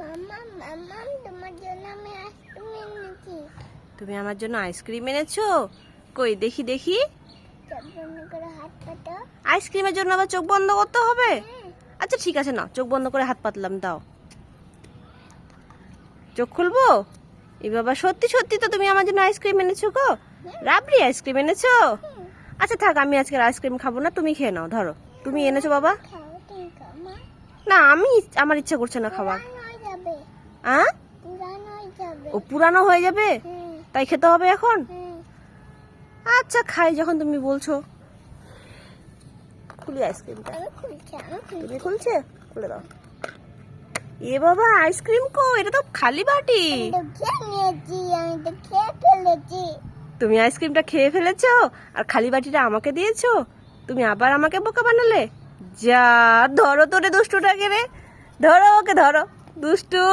মামা মামা তোমার জন্য আমি আইসক্রিম এনেছি। তুমি আমার জন্য আইসক্রিম এনেছো? কই দেখি দেখি। আইসক্রিমের জন্য আবার চোখ বন্ধ করতে হবে? হ্যাঁ। আচ্ছা ঠিক আছে না চোখ বন্ধ করে হাত পাতলাম দাও। চোখ খুলবো? এ বাবা সত্যি সত্যি তো তুমি আমার জন্য আইসক্রিম এনেছো গো। রাবড়ি আইসক্রিম এনেছো? আচ্ছা থাক আমি আজকে আইসক্রিম খাব না তুমি খেয়ে নাও ধরো। তুমি এনেছো বাবা? না আমি আমার ইচ্ছা করছে না খাবার যাবে। ও পুরানো হয়ে যাবে? তাই খেতে হবে এখন? আচ্ছা খাই যখন তুমি বলছো। খুলি আইসক্রিমটা। তুমি খুলছে? খুলে দাও। এ বাবা আইসক্রিম কো এটা তো খালি বাটি। তুমি আইসক্রিমটা খেয়ে ফেলেছো আর খালি বাটিটা আমাকে দিয়েছ? তুমি আবার আমাকে বোকা বানালে? যা ধরো তোরে দুষ্টুটাকে রে। ধরো ওকে ধরো। দুষ্টু।